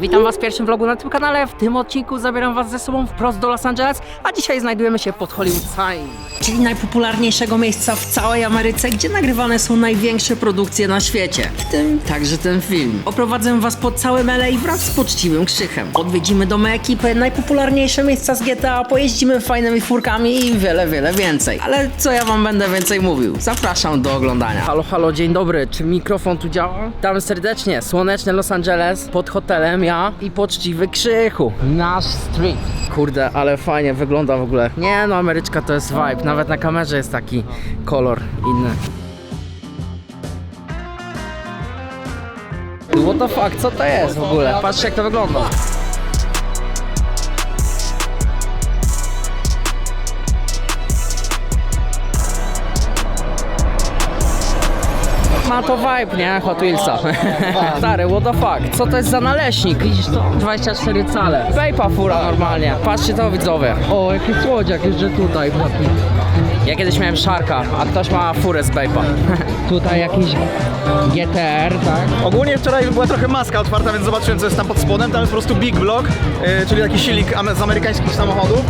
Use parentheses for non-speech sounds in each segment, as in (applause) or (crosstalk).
Witam was w pierwszym vlogu na tym kanale. W tym odcinku zabieram was ze sobą wprost do Los Angeles, a dzisiaj znajdujemy się pod Hollywood Sign, czyli najpopularniejszego miejsca w całej Ameryce, gdzie nagrywane są największe produkcje na świecie. W tym także ten film. Oprowadzę was po całym LA wraz z poczciwym krzychem. Odwiedzimy domy ekipy, najpopularniejsze miejsca z GTA, pojeździmy fajnymi furkami i wiele, wiele więcej. Ale co ja wam będę więcej mówił? Zapraszam do oglądania. Halo, halo, dzień dobry. Czy mikrofon tu działa? Witam serdecznie. Słoneczny Los Angeles, pod hotelem ja i poczciwy Krzychu. Nasz street. Kurde, ale fajnie wygląda w ogóle. Nie no, Ameryczka to jest vibe. Nawet na kamerze jest taki kolor inny. What the fuck, co to jest w ogóle? Patrzcie jak to wygląda. Ma to vibe, nie? Hot Wheelsa. (laughs) Stary, what the fuck? Co to jest za naleśnik? Widzisz to? 24 cale. Vejpa fura normalnie. Patrzcie to widzowie. O, jaki słodziak jeszcze tutaj. Ja kiedyś miałem Sharka, a ktoś ma furę z Vejpa. (laughs) tutaj jakiś GTR, tak? Ogólnie wczoraj była trochę maska otwarta, więc zobaczyłem co jest tam pod spodem. Tam jest po prostu Big Block, yy, czyli taki silnik z amerykańskich samochodów.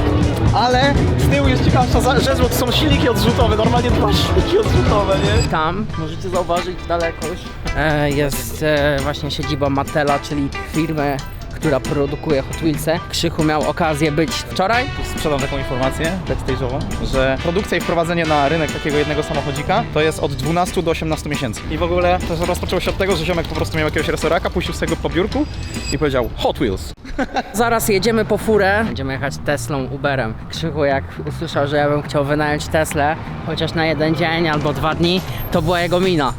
Ale z tyłu jest ciekawsza za- rzecz, bo to są silniki odrzutowe, normalnie dwa silniki odrzutowe, nie? Tam, możecie zauważyć daleko już, e, jest e, właśnie siedziba Mattela, czyli firmy, która produkuje Hot Wheelsy. Krzychu miał okazję być wczoraj. Sprzedam taką informację backstage'ową, że produkcja i wprowadzenie na rynek takiego jednego samochodzika to jest od 12 do 18 miesięcy. I w ogóle to rozpoczęło się od tego, że ziomek po prostu miał jakiegoś resoraka, puścił z tego po biurku i powiedział Hot Wheels. (laughs) Zaraz jedziemy po furę. Będziemy jechać Teslą, Uberem. Krzychu jak usłyszał, że ja bym chciał wynająć Teslę, chociaż na jeden dzień albo dwa dni, to była jego mina.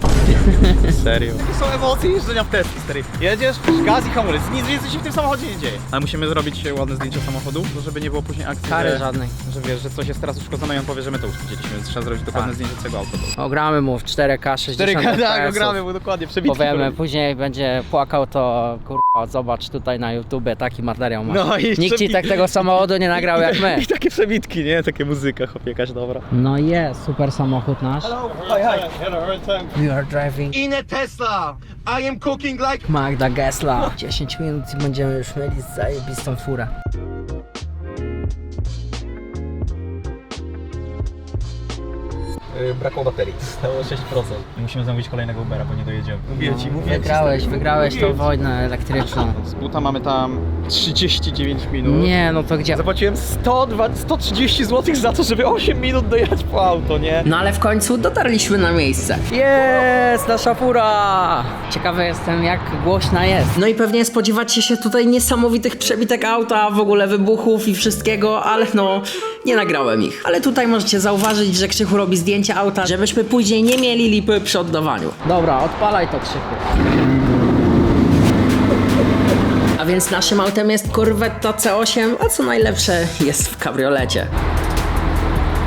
(laughs) Serio? Są emocje jeżdżenia w Tesli, stary. Jedziesz, gaz i hamulec, nic więcej się w tym samochodzie nie dzieje. Ale musimy zrobić ładne zdjęcie samochodu, bo żeby nie było później akcji, Kary że, żadnej. że wiesz, że coś jest teraz uszkodzone i on powie, że my to uszkodziliśmy, więc trzeba zrobić dokładne Tak. zdjęcie całego auta. Ogramy mu w 4K 60 tak, FPS-ów. gramy, bo dokładnie, przebitki. Powiemy, później będzie płakał, to kurwa, zobacz tutaj na YouTubie, taki materiał masz. No i Nikt ci tak tego samochodu nie nagrał jak my. (laughs) I takie przebitki, nie? Takie muzyka, chłopie, jakaś dobra. No jest, super samochód nasz. Hi, hi. We are driving In a Tesla, I am cooking like Magda Gesla. 10 minut i będziemy już mieli zajebistą furę. Brakło baterii. (laughs) Stało 6%. Musimy zamówić kolejnego Ubera, bo nie dojedziemy. Mówię ci, mówię Wygrałeś, ci. wygrałeś tą wojnę elektryczną. Z buta mamy tam 39 minut. Nie, no to gdzie? Zapłaciłem 102, 130 zł za to, żeby 8 minut dojechać po auto, nie? No ale w końcu dotarliśmy na miejsce. Jest, nasza fura! Ciekawy jestem, jak głośna jest. No i pewnie spodziewacie się tutaj niesamowitych przebitek auta, w ogóle wybuchów i wszystkiego, ale no, nie nagrałem ich. Ale tutaj możecie zauważyć, że Krzychu robi zdjęcia auta, żebyśmy później nie mieli lipy przy oddawaniu. Dobra, odpalaj to Krzychu. A więc naszym autem jest Corvetta C8, a co najlepsze jest w kabriolecie.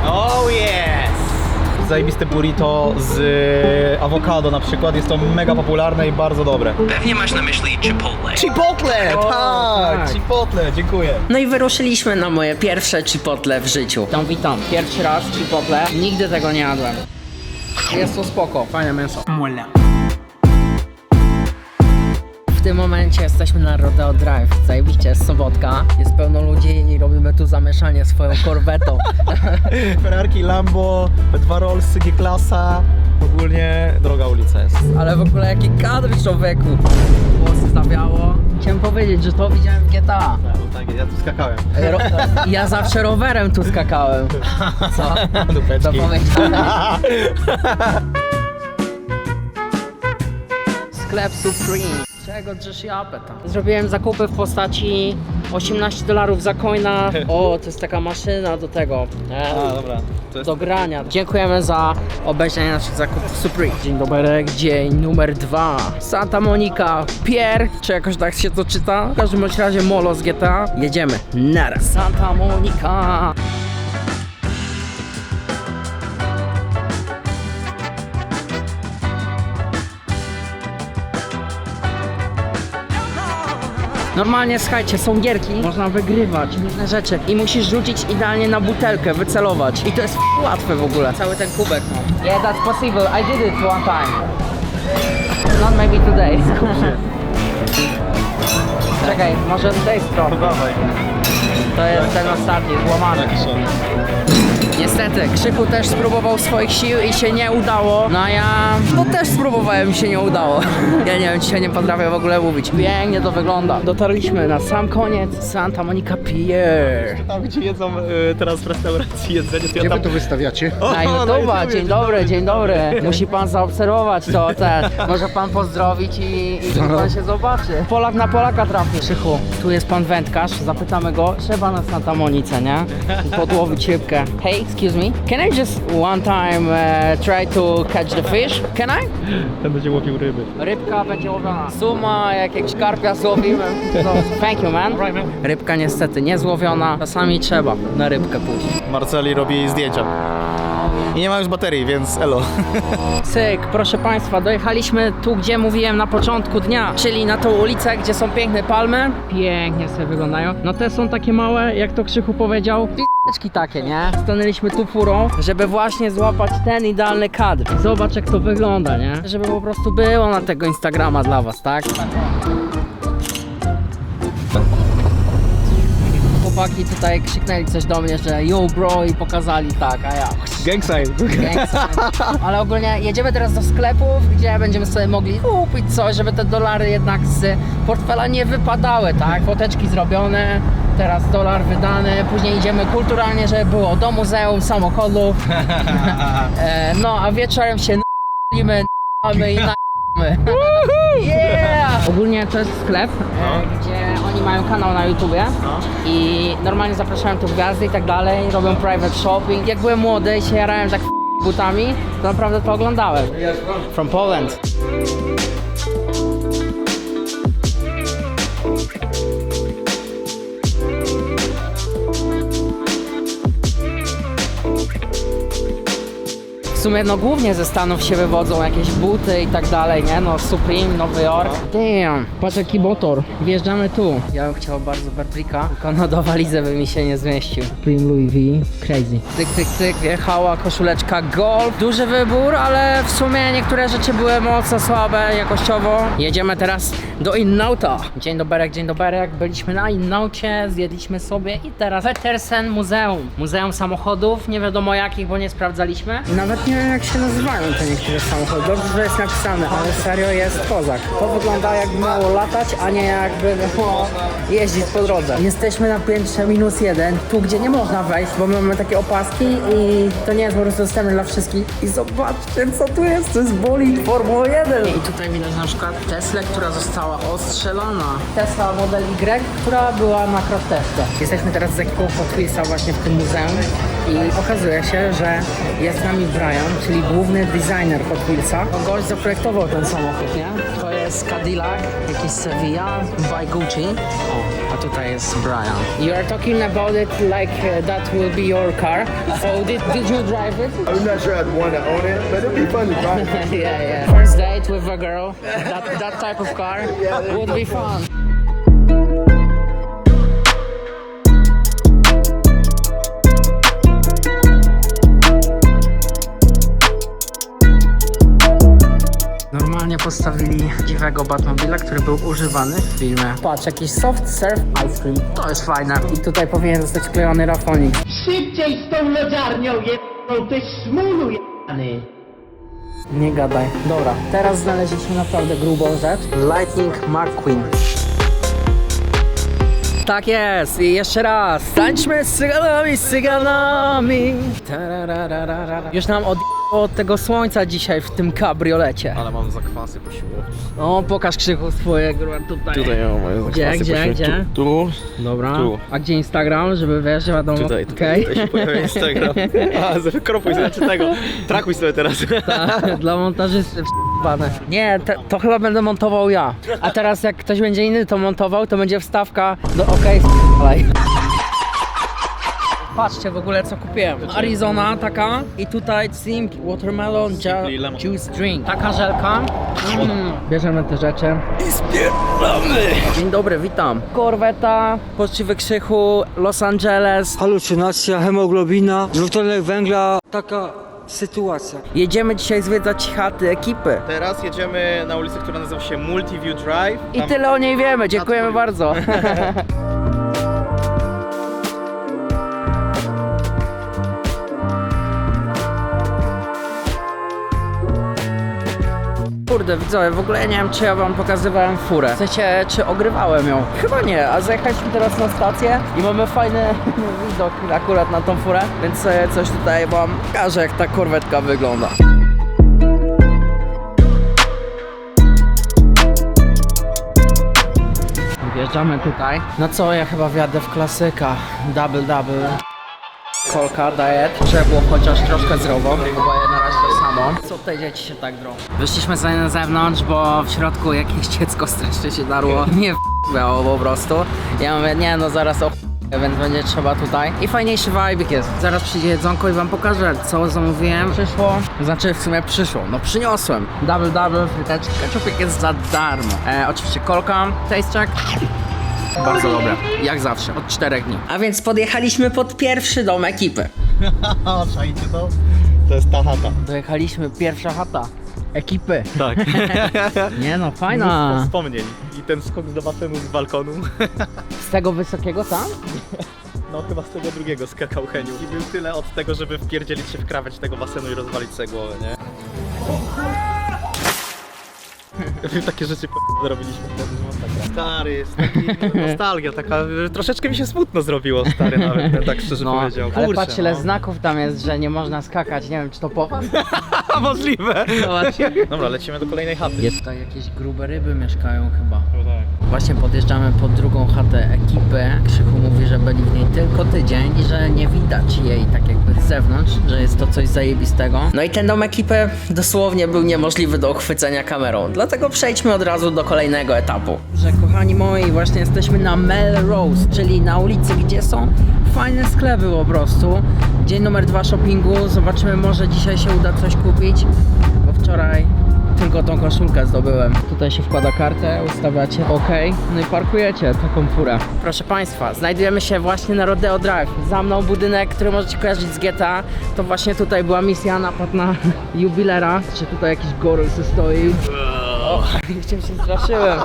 Oh yes! Zajebiste burrito z awokado na przykład, jest to mega popularne i bardzo dobre. Pewnie masz na myśli Chipotle. Chipotle! O, tak! tak. Chipotle, dziękuję. No i wyruszyliśmy na moje pierwsze chipotle w życiu. Witam, witam. Pierwszy raz chipotle. Nigdy tego nie jadłem. Jest to spoko, fajne mięso. W tym momencie jesteśmy na Rodeo Drive. Zajebiście, jest sobotka, jest pełno ludzi i robimy tu zamieszanie swoją korwetą. (laughs) Ferrarki, Lambo, dwa Rollsy, G-klasa, ogólnie droga ulica jest. Ale w ogóle jaki kadr człowieku. Włosy zawiało. Chciałem powiedzieć, że to widziałem w GTA. No tak, ja tu skakałem. Ro ja zawsze rowerem tu skakałem. (laughs) Co? To Dupeczki. powiedziałem. (laughs) Sklep Supreme. Czego drzesz japę tam? Zrobiłem zakupy w postaci 18 dolarów za coina. O, to jest taka maszyna do tego. E, A, dobra. To jest... do grania. Dziękujemy za obejrzenie naszych zakupów Supreme. Dzień dobry, dzień numer dwa. Santa Monica, Pier, czy jakoś tak się to czyta? W każdym bądź razie Molo z GTA. Jedziemy. Naraz. Santa Monica. Normalnie, słuchajcie, są gierki, można wygrywać różne rzeczy i musisz rzucić idealnie na butelkę, wycelować. I to jest łatwe w ogóle, cały ten kubek. No. Yeah, that's possible. I did it one time. Not maybe today. (laughs) Czekaj, może z tej strony. To jest ten ostatni, złamany. Niestety, Krzyku też spróbował swoich sił i się nie udało. No a ja no też spróbowałem i się nie udało. (laughs) Ja nie wiem, dzisiaj nie potrafię w ogóle mówić. Pięknie to wygląda. Dotarliśmy na sam koniec Santa Monica Pier. Tam gdzie jedzą y, teraz w restauracji jedzenie, to ja Gdzie tam... wy to wystawiacie? Na YouTube'a, dzień dobry, dzień dobry. Musi pan zaobserwować to, ten. Może pan pozdrowić i, i pan się zobaczy. Polak na Polaka trafi. Krzychu, tu jest pan wędkarz, zapytamy go. Trzeba nas na Santa Monice, nie? Podłowić rybkę. Hey, excuse me, can I just one time uh, try to catch the fish? Can I? Ten będzie łowił ryby. Rybka będzie łowiona. Suma, jakiegoś karpia złowimy. No, thank you, man. Rybka niestety nie złowiona. Czasami trzeba na rybkę pójść. Marceli robi zdjęcia. I nie ma już baterii, więc elo. (laughs) Cyk, proszę Państwa, dojechaliśmy tu, gdzie mówiłem na początku dnia, czyli na tą ulicę, gdzie są piękne palmy. Pięknie sobie wyglądają. No te są takie małe, jak to Krzychu powiedział, takie, nie? Stanęliśmy tu furą, żeby właśnie złapać ten idealny kadr. Zobacz, jak to wygląda, nie? Żeby po prostu było na tego Instagrama dla Was, tak? Chłopaki tutaj krzyknęli coś do mnie, że yo bro i pokazali tak, a ja Gangside. Gangsta. Ale ogólnie jedziemy teraz do sklepów, gdzie będziemy sobie mogli kupić coś, żeby te dolary jednak z portfela nie wypadały, tak? Foteczki zrobione, teraz dolar wydany, później idziemy kulturalnie, żeby było do muzeum samochodów. (laughs) E, no, a wieczorem się n***imy, n***amy i n***amy. Yeah! Ogólnie to jest sklep, e, gdzie oni mają kanał na YouTubie i normalnie zapraszają tu gwiazdy i tak dalej, robią private shopping. Jak byłem młody i się jarałem tak butami, to naprawdę to oglądałem. From Poland. Sumie no głównie ze Stanów się wywodzą jakieś buty i tak dalej, nie? No Supreme, Nowy Jork. Damn, patrz jaki motor. Wjeżdżamy tu. Ja bym chciał bardzo Barbrika, tylko no do walizę by mi się nie zmieścił. Supreme Louis V, crazy. Tyk, tyk, tyk, wjechała koszuleczka Golf. Duży wybór, ale w sumie niektóre rzeczy były mocno słabe jakościowo. Jedziemy teraz do Innauta. Dzień dobry, dzień dobry. Byliśmy na Innaucie, zjedliśmy sobie i teraz Petersen Muzeum. Muzeum samochodów, nie wiadomo jakich, bo nie sprawdzaliśmy. Nawet nie wiem jak się nazywają te niektóre samochody. Dobrze, że jest napisane, ale serio jest kozak. To wygląda jakby miało latać, a nie jakby miało jeździć po drodze. Jesteśmy na piętrze minus jeden, tu gdzie nie można wejść, bo my mamy takie opaski i to nie jest po prostu dostępne dla wszystkich. I zobaczcie co tu jest, to jest bolid Formuły 1. I tutaj widać na przykład Tesla, która została ostrzelona. Tesla Model Y, która była na testie. Jesteśmy teraz z ekipą Hot Wheelsa właśnie w tym muzeum i okazuje się, że jest z nami Brian, czyli główny designer Hot Wheelsa. Gość zaprojektował ten samochód, nie? To jest Cadillac, jakiś Sevilla by Gucci. O, a tutaj jest Brian. You are talking about it like uh, that will be your car. So did, did you drive it? I'm not sure I'd want to own it, but it'd be fun to drive. (laughs) yeah, yeah. First date with a girl, that, that type of car would be fun. Normalnie postawili dziwego Batmobila, który był używany w filmie. Patrz, jakiś soft serve ice cream. To jest fajne. I tutaj powinien zostać wklejony rafonik. Szybciej z tą lodziarnią jedną, ty szmulu jebany! Nie gadaj. Dobra, teraz znaleźliśmy naprawdę grubą rzecz. Lightning McQueen. Tak jest i jeszcze raz. Tańczmy z cyganami, z cyganami. Już nam od od tego słońca dzisiaj w tym kabriolecie. Ale mam zakwasy po siłowni. O, pokaż krzyku swoje gruba tutaj. Tutaj mam moje Gdzie, zakwasy po gdzie, siłowni. gdzie? Tu, tu, Dobra. Tu. A gdzie Instagram, żeby wiesz, wiadomo. tutaj, tutaj, Okej. tutaj się pojawia Instagram. (laughs) A, zakropuj sobie, czy tego. Trakuj sobie teraz. Tak, Dla montażysty w***ane. Nie, te, to chyba będę montował ja. A teraz jak ktoś będzie inny to montował, to będzie wstawka do OK dalej. Patrzcie w ogóle co kupiłem. Arizona taka i tutaj Simp Watermelon ju-. Juice Drink. Taka żelka. Mm. Bierzemy te rzeczy. I spierdolamy! Dzień dobry, witam. Korweta, poczciwy krzychu, Los Angeles. halucynacja, hemoglobina, dwutlenek węgla, taka sytuacja. Jedziemy dzisiaj zwiedzać chaty ekipy. Teraz jedziemy na ulicę, która nazywa się Multiview Drive. I Tam- tyle o niej wiemy, dziękujemy bardzo. (laughs) Kurde, widzowie, w ogóle nie wiem, czy ja wam pokazywałem furę. W sensie, czy ogrywałem ją. Chyba nie, a zajechaliśmy teraz na stację i mamy fajny (laughs) widok akurat na tą furę, więc sobie coś tutaj wam pokażę, jak ta korwetka wygląda. Wjeżdżamy tutaj. No co, ja chyba wjadę w klasyka. Double double. Kolka, diet. Trzeba było chociaż troszkę zdrowo, bo je na razie to samo. Co te dzieci się tak drą? Wyszliśmy sobie na zewnątrz, bo w środku jakieś dziecko strasznie się darło. Nie w***ało po prostu. Ja mówię, nie no zaraz o więc będzie trzeba tutaj. I fajniejszy vibe jest. Zaraz przyjdzie jedzonko i wam pokażę, co zamówiłem. Przyszło, znaczy w sumie przyszło, no przyniosłem. Double double, fryteczki, ketchupik jest za darmo. E, oczywiście kolka, taste check. Bardzo dobre, jak zawsze, od czterech dni. A więc podjechaliśmy pod pierwszy dom ekipy. (laughs) O, czajcie to? To jest ta chata. Dojechaliśmy, pierwsza chata ekipy. Tak. (laughs) Nie no, fajna. wspomnień. I ten skok do basenu z balkonu. (laughs) Z tego wysokiego tam? No chyba z tego drugiego skakał Heniu. I był tyle od tego, żeby wpierdzielić się w krawędź tego basenu i rozwalić sobie głowę, nie? Takie rzeczy p- zrobiliśmy wtedy, że masakra. Stary, jest taki (laughs) nostalgia, taka, że troszeczkę mi się smutno zrobiło, stary nawet, tak szczerze No, powiedział. ale Kurczę, patrz ile no. znaków tam jest, że nie można skakać. Nie wiem, czy to powód? A (laughs) możliwe! Zobacz. Dobra, lecimy do kolejnej chaty. Jest tutaj jakieś grube ryby mieszkają chyba. No tak. Właśnie podjeżdżamy pod drugą chatę ekipy. Krzychu mówi, że byli w niej tylko tydzień i że nie widać jej tak jakby z zewnątrz, że jest to coś zajebistego. No i ten dom ekipy dosłownie był niemożliwy do uchwycenia kamerą, dlatego przejdźmy od razu do kolejnego etapu. Że kochani moi, właśnie jesteśmy na Melrose, czyli na ulicy, gdzie są fajne sklepy po prostu. Dzień numer dwa shoppingu, zobaczymy może dzisiaj się uda coś kupić, bo wczoraj tylko tą koszulkę zdobyłem. Tutaj się wkłada kartę, ustawiacie OK, no i parkujecie taką furę. Proszę Państwa, znajdujemy się właśnie na Rodeo Drive. Za mną budynek, który możecie kojarzyć z GTA. To właśnie tutaj była misja, napad na (laughs) jubilera. Czy tutaj jakiś goryl se stoi. (laughs) O, się straszyłem.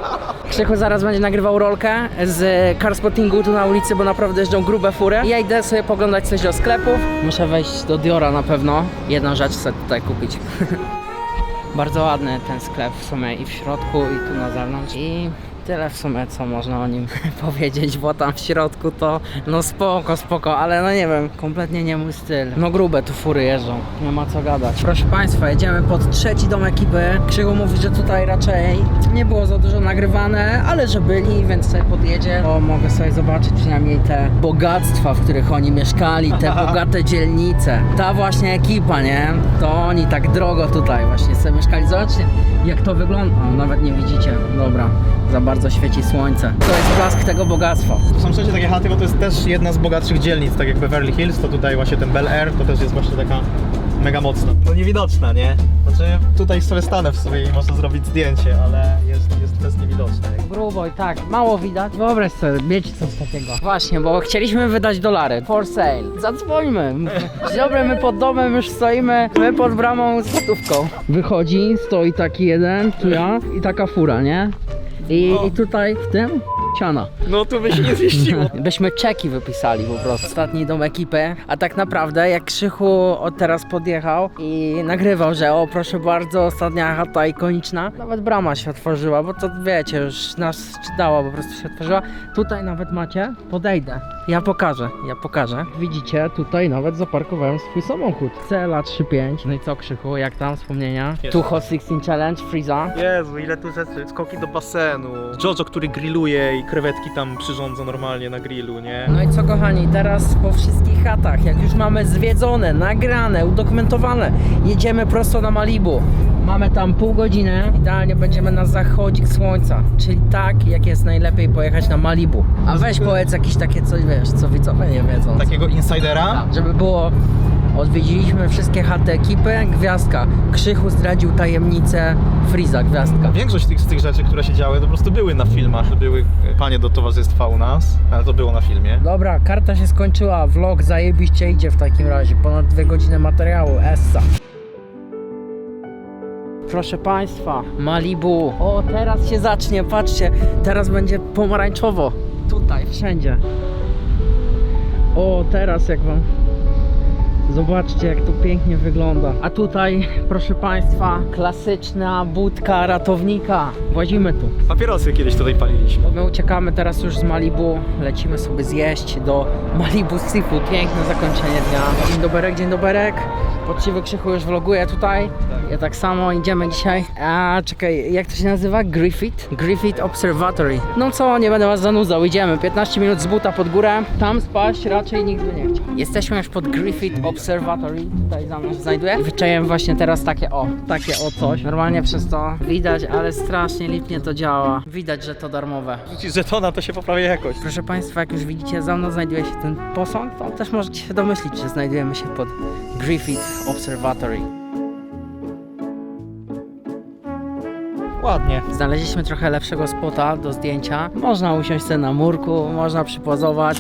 Krzychu zaraz będzie nagrywał rolkę z carspottingu tu na ulicy, bo naprawdę jeżdżą grube fury. Ja idę sobie poglądać coś do sklepów. Muszę wejść do Diora na pewno. Jedną rzecz chcę tutaj kupić. (laughs) Bardzo ładny ten sklep w sumie i w środku i tu na zewnątrz i tyle w sumie co można o nim (laughs) powiedzieć, bo tam w środku to no spoko, spoko, ale no nie wiem, kompletnie nie mój styl. No grube tu fury jeżdżą, nie ma co gadać. Proszę Państwa, jedziemy pod trzeci dom ekipy. Krzygu mówi, że tutaj raczej nie było za dużo nagrywane, ale że byli, więc sobie podjedzie, to mogę sobie zobaczyć przynajmniej te bogactwa, w których oni mieszkali, te (laughs) bogate dzielnice. Ta właśnie ekipa, nie? To oni tak drogo tutaj właśnie sobie mieszkali. Zobaczcie, jak to wygląda. O, nawet nie widzicie. Dobra, za bardzo świeci słońce. To jest blask tego bogactwa. To są wszędzie takie chaty, bo to jest też jedna z bogatszych dzielnic, tak jak Beverly Hills, to tutaj właśnie ten Bel Air, to też jest właśnie taka mega mocna. No niewidoczna, nie? Znaczy tutaj sobie stanę w sobie i można zrobić zdjęcie, ale jest, jest, to jest niewidoczne. Grubo i tak, mało widać. Wyobraź sobie, mieć coś takiego. Właśnie, bo chcieliśmy wydać dolary. For sale. Zadzwońmy. (laughs) Dzień dobry, my pod domem już stoimy, my pod bramą z gotówką. Wychodzi, stoi taki jeden, tu ja i taka fura, nie? I, i tutaj w tym No tu by się nie zmieściło. (laughs) Byśmy czeki wypisali po prostu. Ostatni dom ekipy, a tak naprawdę jak Krzychu od teraz podjechał i nagrywał, że o proszę bardzo, ostatnia chata ikoniczna, nawet brama się otworzyła, bo to wiecie, już nas czytała, po prostu się otworzyła. Tutaj nawet macie, podejdę, ja pokażę, ja pokażę. Widzicie, tutaj nawet zaparkowałem swój samochód. Cela 3.5. No i co Krzychu, jak tam wspomnienia? Jest. Tucho 16 Challenge, Freeza. Jezu, ile tu rzeczy. Skoki do basenu. Jojo, który grilluje i krewetki tam przyrządza normalnie na grillu, nie? No i co kochani, teraz po wszystkich chatach, jak już mamy zwiedzone, nagrane, udokumentowane, jedziemy prosto na Malibu. Mamy tam pół godziny, idealnie będziemy na zachodzik słońca, czyli tak jak jest najlepiej pojechać na Malibu. A weź powiedz jakieś takie coś, wiesz, co widzowie nie wiedzą. Takiego insidera. Tak, żeby było Odwiedziliśmy wszystkie chaty ekipy. Gwiazdka. Krzychu zdradził tajemnicę Friza. Gwiazdka. Większość tych, z tych rzeczy, które się działy, to po prostu były na filmach. Były panie do towarzystwa u nas, ale to było na filmie. Dobra, karta się skończyła. Vlog zajebiście idzie w takim razie. Ponad dwie godziny materiału. Essa. Proszę Państwa, Malibu. O, teraz się zacznie, patrzcie. Teraz będzie pomarańczowo. Tutaj, wszędzie. O, teraz jak Wam... Zobaczcie, jak to pięknie wygląda. A tutaj, proszę Państwa, klasyczna budka ratownika. Włazimy tu. Papierosy kiedyś tutaj paliliśmy. My uciekamy teraz już z Malibu, lecimy sobie zjeść do Malibu Seafood. Piękne zakończenie dnia. Dzień doberek, dzień doberek. Poczciwy Krzychu już vloguje tutaj. Ja tak samo, idziemy dzisiaj. A czekaj, jak to się nazywa? Griffith? Griffith Observatory. No co, nie będę was zanudzał, idziemy. 15 minut z buta pod górę. Tam spać raczej nikt by nie chciał. Jesteśmy już pod Griffith Observatory. Tutaj za mną się znajduje. Wyczaiłem właśnie teraz takie o, takie o coś. Normalnie przez to widać, ale strasznie lipnie to działa. Widać, że to darmowe. Rzucisz żetona, to się poprawia jakość. Proszę Państwa, jak już widzicie, za mną znajduje się ten posąg, to też możecie się domyślić, że znajdujemy się pod Griffith Observatory. Ładnie. Znaleźliśmy trochę lepszego spota do zdjęcia. Można usiąść sobie na murku, można przypozować.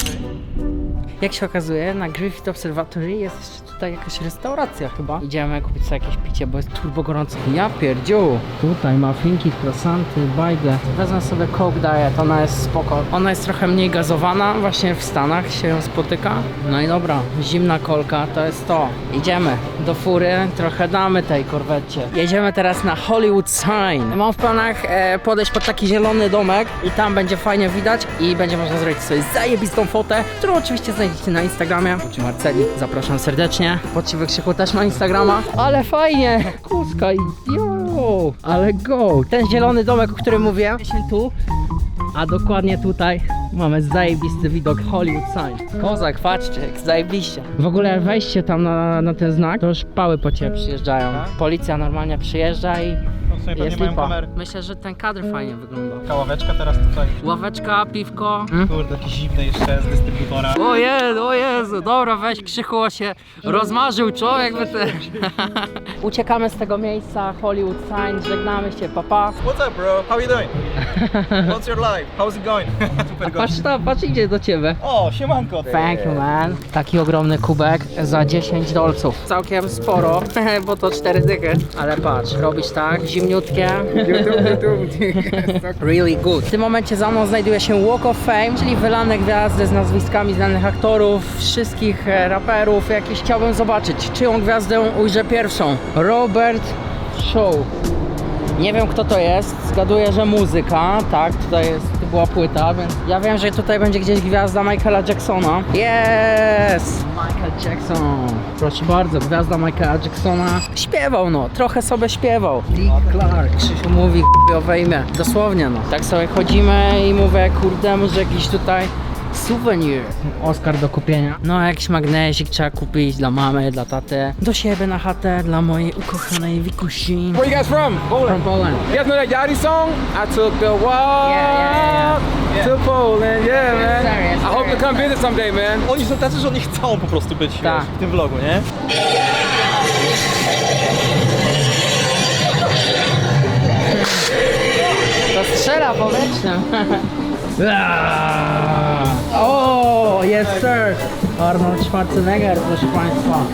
Jak się okazuje, na Griffith Observatory jest jeszcze tutaj jakaś restauracja chyba. Idziemy kupić sobie jakieś picie, bo jest turbo gorąco. Ja pierdziu! Tutaj muffinki, croissanty, bajgle. Wezmę sobie Coke Diet, ona jest spoko. Ona jest trochę mniej gazowana, właśnie w Stanach się ją spotyka. No i dobra, zimna kolka to jest to. Idziemy do fury, trochę damy tej korwecie. Jedziemy teraz na Hollywood Sign. Mam w planach e, podejść pod taki zielony domek i tam będzie fajnie widać i będzie można zrobić sobie zajebistą fotę, którą oczywiście znajdziecie na Instagramie. Uczy Marceli, zapraszam serdecznie. Poczciwy Krzychu też ma Instagrama. Ale fajnie! Kuska i yo! Ale go! Ten zielony domek, o którym mówiłem, się tu, a dokładnie tutaj mamy zajebisty widok Hollywood Sign. Kozak, patrzcie, zajebiście. W ogóle wejście tam na, na ten znak, to już pały po ciebie przyjeżdżają. Tak? Policja normalnie przyjeżdża i w sumie pewnie jest mają lipa. Myślę, że ten kadr fajnie wygląda. Taka ławeczka teraz tutaj. Ławeczka, piwko. Kurde, taki zimny jeszcze z dystrybutora. O Jezu, o Jezu, dobra, weź Krzychu się rozmarzył człowiek by te... (laughs) Uciekamy z tego miejsca, Hollywood Sign, żegnamy się, papa. What's up, bro? How you doing? (laughs) What's your life? How's it going? (laughs) Super gość. Patrz tam, patrz idzie do ciebie. O, siemanko. Thank you man. Taki ogromny kubek za 10 dolców. Całkiem sporo, bo to 4 dychy. Ale patrz, robisz tak, (laughs) really good. W tym momencie za mną znajduje się Walk of Fame, czyli wylane gwiazdy z nazwiskami znanych aktorów, wszystkich e, raperów. Jakiś chciałbym zobaczyć, czyją gwiazdę ujrzę pierwszą. Robert Shaw. Nie wiem kto to jest, zgaduję, że muzyka, tak, tutaj jest, była płyta, więc ja wiem, że tutaj będzie gdzieś gwiazda Michaela Jacksona. Yes! Michael Jackson. Proszę bardzo, gwiazda Michaela Jacksona. Śpiewał no, trochę sobie śpiewał. Lee Clark, Krzysiu mówi o imię, dosłownie no. Tak sobie chodzimy i mówię, kurde, może jakiś tutaj Souvenir. Oscar do kupienia. No, jakiś magnezik trzeba kupić dla mamy, dla taty. Do siebie na chatę, dla mojej ukochanej Wikusi. Where you guys from? Poland. From Poland. You guys know that Yachty song? I took a walk Yeah, yeah, to Poland. Yeah, man. yes, I hope to come visit someday, man. Oni są tacy, że oni chcą po prostu być Tak. wiesz, w tym vlogu, nie? To strzela powietrzem. (laughs) o, yes sir. Arnold Schwarzenegger, proszę Państwa.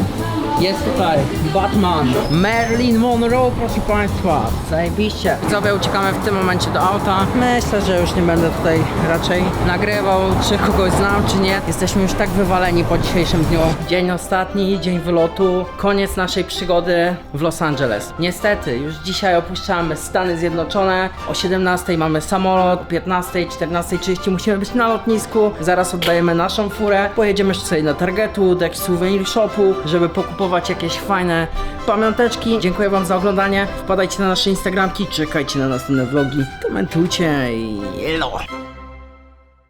Jest tutaj Batman, Marilyn Monroe, proszę Państwa. Zajebiście. Widzowie, uciekamy w tym momencie do auta. Myślę, że już nie będę tutaj raczej nagrywał, czy kogoś znam, czy nie. Jesteśmy już tak wywaleni po dzisiejszym dniu. Dzień ostatni, dzień wylotu, koniec naszej przygody w Los Angeles. Niestety, już dzisiaj opuszczamy Stany Zjednoczone. O 17 mamy samolot, o 15, 14.30 musimy być na lotnisku. Zaraz oddajemy naszą furę. Pojedziemy jeszcze sobie na Targetu, do jakiegoś souvenir shopu, żeby pokupować jakieś fajne pamiąteczki. Dziękuję Wam za oglądanie. Wpadajcie na nasze Instagramki, czekajcie na następne vlogi, komentujcie i elo.